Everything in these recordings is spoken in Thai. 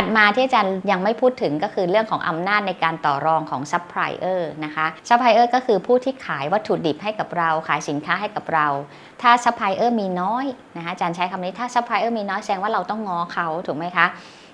ถัดมาที่อาจารย์ยังไม่พูดถึงก็คือเรื่องของอำนาจในการต่อรองของซัพพลายเออร์นะคะซัพพลายเออร์ก็คือผู้ที่ขายวัตถุดิบให้กับเรา ขายสินค้าให้กับเรา ถ้าซัพพลายเออร์มีน้อยนะคะอาจารย์ใช้คำนี้ถ้าซัพพลายเออร์มีน้อยแสดงว่าเราต้องง้อเขาถูกไหมคะ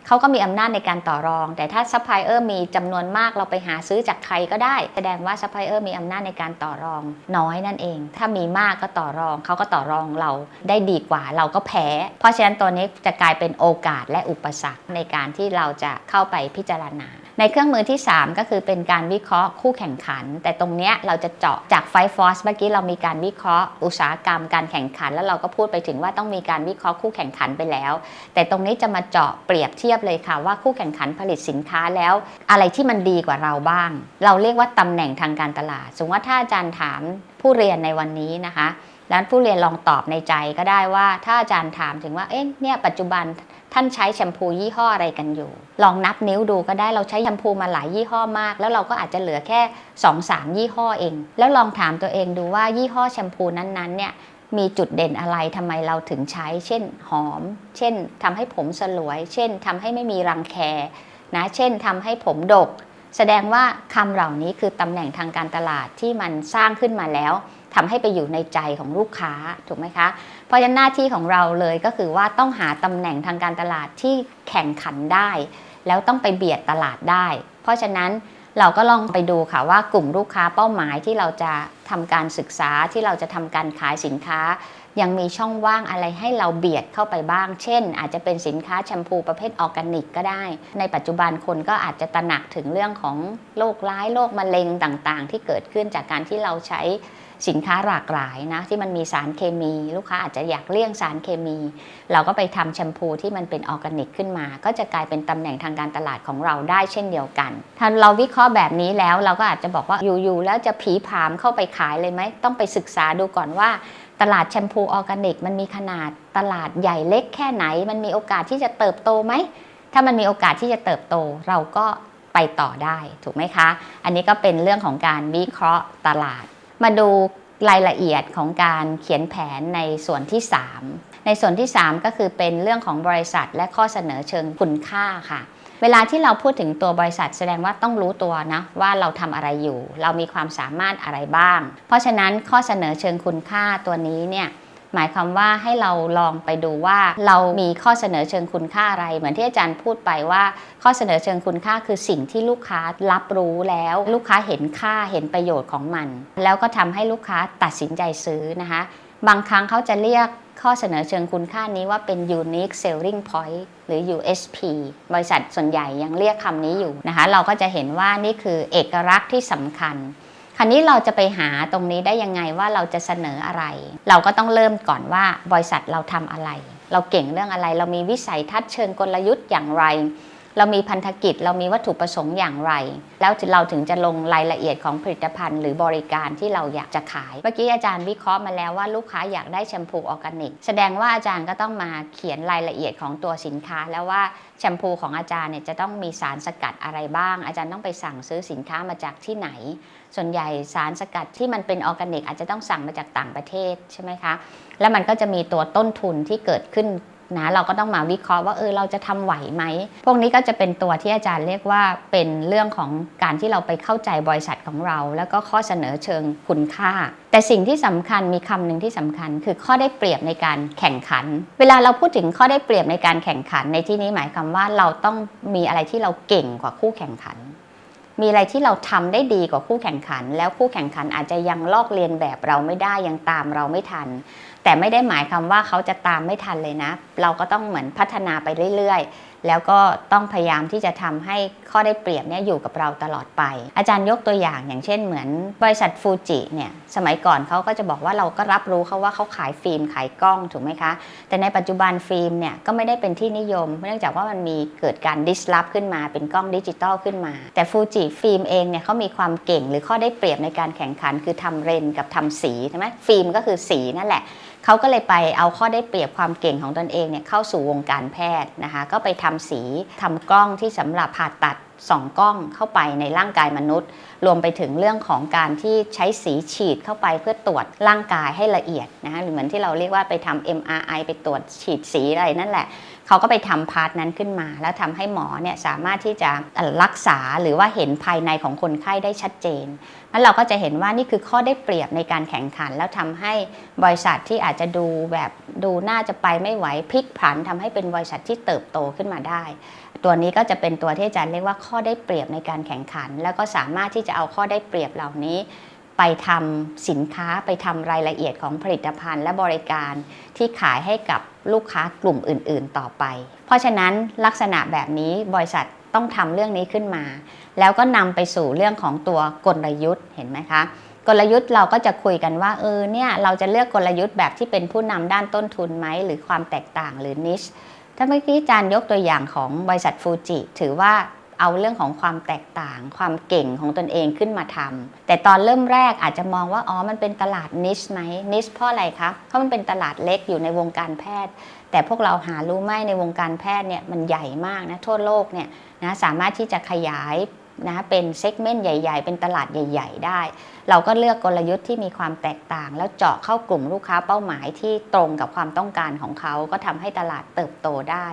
เขาก็มีอำนาจในการต่อรอง แต่ถ้าซัพพลายเออร์มีจำนวนมากเราไปหาซื้อจากใครก็ได้ แสดงว่าซัพพลายเออร์มีอำนาจในการต่อรองน้อยนั่นเอง ถ้ามีมากก็ต่อรองเขาก็ต่อรองเราได้ดีกว่าเราก็แพ้ เพราะฉะนั้นตัวนี้จะกลายเป็นโอกาสและอุปสรรคในการที่เราจะเข้าไปพิจารณา ในเครื่องมือที่ 3 ก็คือเป็นการวิเคราะห์คู่แข่งขัน แต่ตรงเนี้ยเราจะเจาะจากไฟฟอสเมื่อกี้เรามีการวิเคราะห์อุตสาหกรรมการแข่งขัน แล้วเราก็พูดไปถึงว่าต้องมีการวิเคราะห์คู่แข่งขันไปแล้ว แต่ตรงนี้จะมาเจาะเปรียบเทียบเลยค่ะว่าคู่แข่งขันผลิตสินค้าแล้ว อะไรที่มันดีกว่าเราบ้าง เราเรียกว่าตำแหน่งทางการตลาด สมมติว่าถ้าอาจารย์ถามผู้เรียนในวันนี้นะคะ แล้วผู้เรียนลองตอบในใจก็ได้ว่าถ้าอาจารย์ถามถึงว่าเอ๊ะเนี่ยปัจจุบันท่านใช้แชมพูยี่ห้ออะไรกันอยู่ ลองนับนิ้วดูก็ได้เราใช้แชมพูมาหลายยี่ห้อมาก แล้วเราก็อาจจะเหลือแค่2อสามยี่ห้อเอง แล้วลองถามตัวเองดูว่ายี่ห้อแชมพูนั้นๆเนี่ยมีจุดเด่นอะไรทำไมเราถึงใช้ เช่นหอม เช่นทำให้ผมสลวย เช่นทำให้ไม่มีรังแคนะเช่นทำให้ผมดก แสดงว่าคำเหล่านี้คือตำแหน่งทางการตลาดที่มันสร้างขึ้นมาแล้วทำให้ไปอยู่ในใจของลูกค้าถูกไหมคะ เพราะฉะนั้นหน้าที่ของเราเลยก็คือว่าต้องหาตำแหน่งทางการตลาดที่แข่งขันได้ แล้วต้องไปเบียดตลาดได้ เพราะฉะนั้น เราก็ลองไปดูค่ะว่ากลุ่มลูกค้าเป้าหมายที่เราจะทำการศึกษาที่เราจะทำการขายสินค้า ยังมีช่องว่างอะไรให้เราเบียดเข้าไปบ้าง เช่น อาจจะเป็นสินค้าแชมพูประเภทออร์แกนิกก็ได้ ในปัจจุบันคนก็อาจจะตระหนักถึงเรื่องของโรคร้ายโรคมะเร็งต่างๆ ที่เกิดขึ้นจากการที่เราใช้ สินค้าหลากหลายนะที่มันมีสารเคมี ลูกค้าอาจจะอยากเลี่ยงสารเคมี เราก็ไปทำแชมพูที่มันเป็นออร์แกนิกขึ้นมา ก็จะกลายเป็นตำแหน่งทางการตลาดของเราได้เช่นเดียวกัน ถ้าเราวิเคราะห์แบบนี้แล้วเราก็อาจจะบอกว่าอยู่ๆแล้วจะผีผามเข้าไปขายเลยไหมต้องไปศึกษาดูก่อนว่าตลาดแชมพูออร์แกนิกมันมีขนาดตลาดใหญ่เล็กแค่ไหน มันมีโอกาสที่จะเติบโตไหม ถ้ามันมีโอกาสที่จะเติบโตเราก็ไปต่อได้ถูกไหมคะ อันนี้ก็เป็นเรื่องของการวิเคราะห์ตลาด มาดูรายละเอียดของการเขียนแผนในส่วนที่ 3 ในส่วนที่ 3 ก็คือเป็นเรื่องของบริษัทและข้อเสนอเชิงคุณค่าค่ะ เวลาที่เราพูดถึงตัวบริษัทแสดงว่าต้องรู้ตัวนะว่าเราทำอะไรอยู่ เรามีความสามารถอะไรบ้าง เพราะฉะนั้นข้อเสนอเชิงคุณค่าตัวนี้เนี่ย หมายความว่าให้เราลองไปดูว่า เรามีข้อเสนอเชิงคุณค่าอะไร เหมือนที่อาจารย์พูดไปว่า ข้อเสนอเชิงคุณค่าคือสิ่งที่ลูกค้ารับรู้แล้ว ลูกค้าเห็นค่าเห็นประโยชน์ของมัน แล้วก็ทำให้ลูกค้าตัดสินใจซื้อนะคะ บางครั้งเขาจะเรียกข้อเสนอเชิงคุณค่านี้ว่าเป็น unique selling point หรือ USP บริษัทส่วนใหญ่ยังเรียกคำนี้อยู่นะคะ เราก็จะเห็นว่านี่คือเอกลักษณ์ที่สำคัญ คราวนี้เราจะไปหาตรงนี้ได้ยังไงว่าเราจะเสนออะไร เราก็ต้องเริ่มก่อนว่าบริษัทเราทำอะไร เราเก่งเรื่องอะไร เรามีวิสัยทัศน์เชิงกลยุทธ์อย่างไร เรามีพันธกิจเรามีวัตถุประสงค์อย่างไร แล้วเราถึงจะลงรายละเอียดของผลิตภัณฑ์ หรือบริการที่เราอยากจะขาย เมื่อกี้อาจารย์วิเคราะห์มาแล้วว่าลูกค้าอยากได้แชมพูออร์แกนิก แสดงว่าอาจารย์ก็ต้องมาเขียนรายละเอียดของตัวสินค้า แล้วว่าแชมพูของอาจารย์เนี่ยจะต้องมีสารสกัดอะไรบ้าง อาจารย์ต้องไปสั่งซื้อสินค้ามาจากที่ไหน ส่วนใหญ่สารสกัดที่มันเป็นออร์แกนิกอาจจะต้องสั่งมาจากต่างประเทศใช่ไหมคะ แล้วมันก็จะมีตัวต้นทุนที่เกิดขึ้น นะเราก็ต้องมาวิเคราะห์ว่าเออเราจะทำไหวไหม พวกนี้ก็จะเป็นตัวที่อาจารย์เรียกว่าเป็นเรื่องของการที่เราไปเข้าใจบริษัทของเรา แล้วก็ข้อเสนอเชิงคุณค่า แต่สิ่งที่สำคัญมีคำหนึ่งที่สำคัญ คือข้อได้เปรียบในการแข่งขัน เวลาเราพูดถึงข้อได้เปรียบในการแข่งขัน ในที่นี้หมายความว่าเราต้องมีอะไรที่เราเก่งกว่าคู่แข่งขัน มีอะไรที่เราทำได้ดีกว่าคู่แข่งขัน แล้วคู่แข่งขันอาจจะยังลอกเลียนแบบเราไม่ได้ยังตามเราไม่ทัน แต่ไม่ได้หมายความว่าเขาจะตามไม่ทันเลยนะ เราก็ต้องเหมือนพัฒนาไปเรื่อยๆ แล้วก็ต้องพยายามที่จะทำให้ข้อได้เปรียบเนี่ยอยู่กับเราตลอดไป อาจารย์ยกตัวอย่างอย่างเช่นเหมือนบริษัทฟูจิเนี่ยสมัยก่อนเขาก็จะบอกว่าเราก็รับรู้เขาว่าเขาขายฟิล์มขายกล้องถูกไหมคะ แต่ในปัจจุบันฟิล์มเนี่ยก็ไม่ได้เป็นที่นิยม เนื่องจากว่ามันมีเกิดการดิสลอฟขึ้นมาเป็นกล้องดิจิตอลขึ้นมา แต่ฟูจิฟิล์มเองเนี่ยเขามีความเก่งหรือข้อได้เปรียบในการแข่งขันคือทำเรนกับทำสีใช่ไหมฟิล์มก็คือสีนั่นแหละ เขาก็เลยไปเอาข้อได้เปรียบความเก่งของตนเองเนี่ยเข้าสู่วงการแพทย์นะคะ ก็ไปทำสีทำกล้องที่สำหรับผ่าตัดสองกล้องเข้าไปในร่างกายมนุษย์ รวมไปถึงเรื่องของการที่ใช้สีฉีดเข้าไปเพื่อตรวจร่างกายให้ละเอียดนะคะหรือเหมือนที่เราเรียกว่าไปทำ MRI ไปตรวจฉีดสีอะไรนั่นแหละ เขาก็ไปทำพาร์ทนั้นขึ้นมา แล้วทำให้หมอเนี่ยสามารถที่จะรักษาหรือว่าเห็นภายในของคนไข้ได้ชัดเจนนั้นเราก็จะเห็นว่านี่คือข้อได้เปรียบในการแข่งขัน แล้วทำให้บริษัทที่อาจจะดูแบบดูน่าจะไปไม่ไหวพลิกผันทำให้เป็นบริษัทที่เติบโตขึ้นมาได้ ตัวนี้ก็จะเป็นตัวที่อาจารย์เรียกว่าข้อได้เปรียบในการแข่งขัน แล้วก็สามารถที่จะเอาข้อได้เปรียบเหล่านี้ ไปทำสินค้าไปทำรายละเอียดของผลิตภัณฑ์และบริการที่ขายให้กับลูกค้ากลุ่มอื่น ๆ ต่อไป เพราะฉะนั้นลักษณะแบบนี้บริษัทต้องทำเรื่องนี้ขึ้นมา แล้วก็นำไปสู่เรื่องของตัวกลยุทธ์เห็นไหมคะกลยุทธ์เราก็จะคุยกันว่าเออเนี่ยเราจะเลือกกลยุทธ์แบบที่เป็นผู้นำด้านต้นทุนไหมหรือความแตกต่างหรือนิชถ้าเมื่อกี้อาจารย์ยกตัวอย่างของบริษัทฟูจิถือว่า เอาเรื่องของความแตกต่าง ความเก่งของตนเองขึ้นมาทำแต่ตอนเริ่มแรกอาจจะมองว่าอ๋อมันเป็นตลาดนิชไหมนิชเพราะอะไรคะเพราะมันเป็นตลาดเล็กอยู่ในวงการแพทย์ แต่พวกเราหารู้ไหมในวงการแพทย์เนี่ยมันใหญ่มากนะทั่วโลกเนี่ยนะสามารถที่จะขยายนะเป็นเซกเมนต์ใหญ่ ๆ เป็นตลาดใหญ่ ๆ ได้ เราก็เลือกกลยุทธ์ที่มีความแตกต่าง แล้วเจาะเข้ากลุ่มลูกค้าเป้าหมายที่ตรงกับความต้องการของเขา ก็ทำให้ตลาดเติบโตได้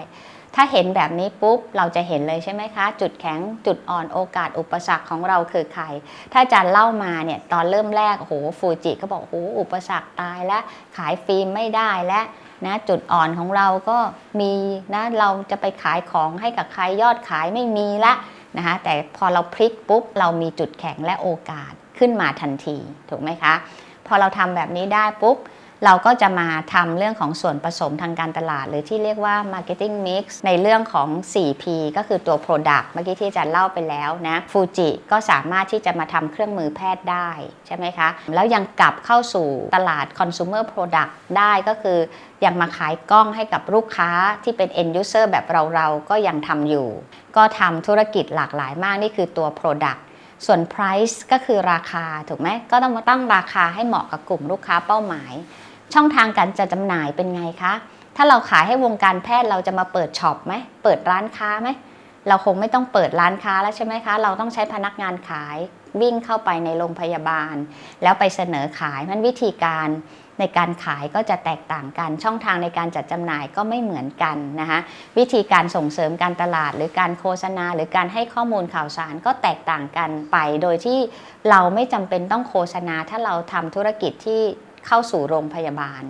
ถ้าเห็นแบบนี้ปุ๊บเราจะเห็นเลยใช่ไหมคะ จุดแข็งจุดอ่อนโอกาสอุปสรรคของเราคือใคร ถ้าอาจารย์เล่ามาเนี่ยตอนเริ่มแรกโอ้โหฟูจิก็บอกโอ้โหอุปสรรคตายแล้วขายฟิล์มไม่ได้แล้วนะจุดอ่อนของเราก็มีนะเราจะไปขายของให้กับใครยอดขายไม่มีละนะคะแต่พอเราพลิกปุ๊บเรามีจุดแข็งและโอกาสขึ้นมาทันทีถูกไหมคะ พอเราทำแบบนี้ได้ปุ๊บ เราก็จะมาทำเรื่องของส่วนผสมทางการตลาด หรือที่เรียกว่า marketing mix ในเรื่องของ 4P ก็คือตัว product เมื่อกี้ที่อาจารย์เล่าไปแล้วนะฟูจิก็สามารถที่จะมาทำเครื่องมือแพทย์ได้ใช่ไหมคะ แล้วยังกลับเข้าสู่ตลาด consumer product ได้ก็คือยังมาขายกล้องให้กับลูกค้าที่เป็น end user แบบเราๆ ก็ยังทำอยู่ ก็ทำธุรกิจหลากหลายมากนี่คือตัว product ส่วน price ก็คือราคาถูกไหมก็ต้องมาตั้งราคาให้เหมาะกับกลุ่มลูกค้าเป้าหมาย ช่องทางการจะจำหน่ายเป็นไงคะ ถ้าเราขายให้วงการแพทย์เราจะมาเปิดช็อปไหม เปิดร้านค้าไหม เราคงไม่ต้องเปิดร้านค้าแล้วใช่ไหมคะ เราต้องใช้พนักงานขาย วิ่งเข้าไปในโรงพยาบาล แล้วไปเสนอขายมันวิธีการในการขายก็จะแตกต่างกัน ช่องทางในการจัดจำหน่ายก็ไม่เหมือนกันนะคะวิธีการส่งเสริมการตลาด หรือการโฆษณา หรือการให้ข้อมูลข่าวสารก็แตกต่างกันไป โดยที่เราไม่จำเป็นต้องโฆษณา ถ้าเราทำธุรกิจที่ เข้าสู่โรงพยาบาล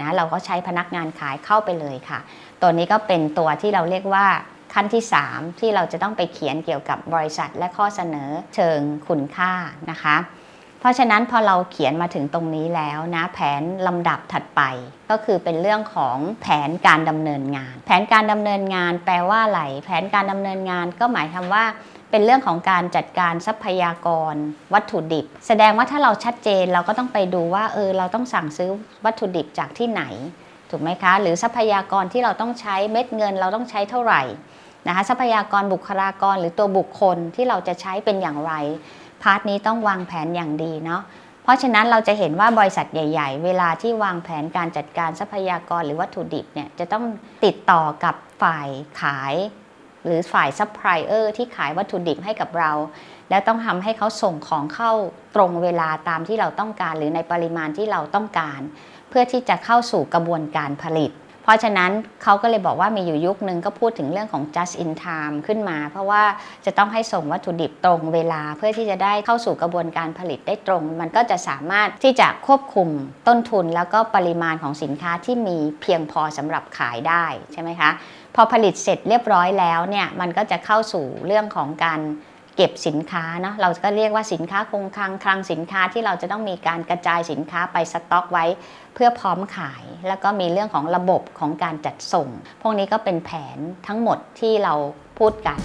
นะเราก็ใช้พนักงานขายเข้าไปเลยค่ะ ตัวนี้ก็เป็นตัวที่เราเรียกว่าขั้นที่ 3 ที่เราจะต้องไปเขียนเกี่ยวกับบริษัทและข้อเสนอเชิงคุณค่านะคะ เพราะฉะนั้นพอเราเขียนมาถึงตรงนี้แล้วนะแผนลำดับถัดไป ก็คือเป็นเรื่องของแผนการดำเนินงาน แผนการดำเนินงานแปลว่าอะไรแผนการดำเนินงานก็หมายความว่า เป็นเรื่องของการจัดการทรัพยากร วัตถุดิบ แสดงว่าถ้าเราชัดเจนเราก็ต้องไปดูว่าเออเราต้องสั่งซื้อวัตถุดิบจากที่ไหน ถูกไหมคะ หรือทรัพยากรที่เราต้องใช้เม็ดเงินเราต้องใช้เท่าไหร่นะคะทรัพยากรบุคลากรหรือตัวบุคคลที่เราจะใช้เป็นอย่างไร พาร์ทนี้ต้องวางแผนอย่างดีเนาะเพราะฉะนั้นเราจะเห็นว่าบริษัทใหญ่ ๆ เวลาที่วางแผนการจัดการทรัพยากรหรือวัตถุดิบเนี่ยจะต้องติดต่อกับฝ่ายขาย หรือฝ่ายซัพพลายเออร์ที่ขายวัตถุดิบให้กับเรา แล้วต้องทำให้เขาส่งของเข้าตรงเวลาตามที่เราต้องการ หรือในปริมาณที่เราต้องการ เพื่อที่จะเข้าสู่กระบวนการผลิต เพราะฉะนั้นเขาก็เลยบอกว่ามีอยู่ยุคนึงก็พูดถึงเรื่องของ just in time ขึ้นมา เพราะว่าจะต้องให้ส่งวัตถุดิบตรงเวลาเพื่อที่จะได้เข้าสู่กระบวนการผลิตได้ตรง มันก็จะสามารถที่จะควบคุมต้นทุน แล้วก็ปริมาณของสินค้าที่มีเพียงพอสำหรับขายได้ใช่ไหมคะ พอผลิตเสร็จเรียบร้อยแล้วเนี่ยมันก็จะเข้าสู่เรื่องของการเก็บสินค้าเนาะเราก็เรียกว่าสินค้าคงคลังคลังสินค้าที่เราจะต้องมีการกระจายสินค้าไปสต็อกไว้ เพื่อพร้อมขาย แล้วก็มีเรื่องของระบบของการจัดส่ง พวกนี้ก็เป็นแผนทั้งหมดที่เราพูดกัน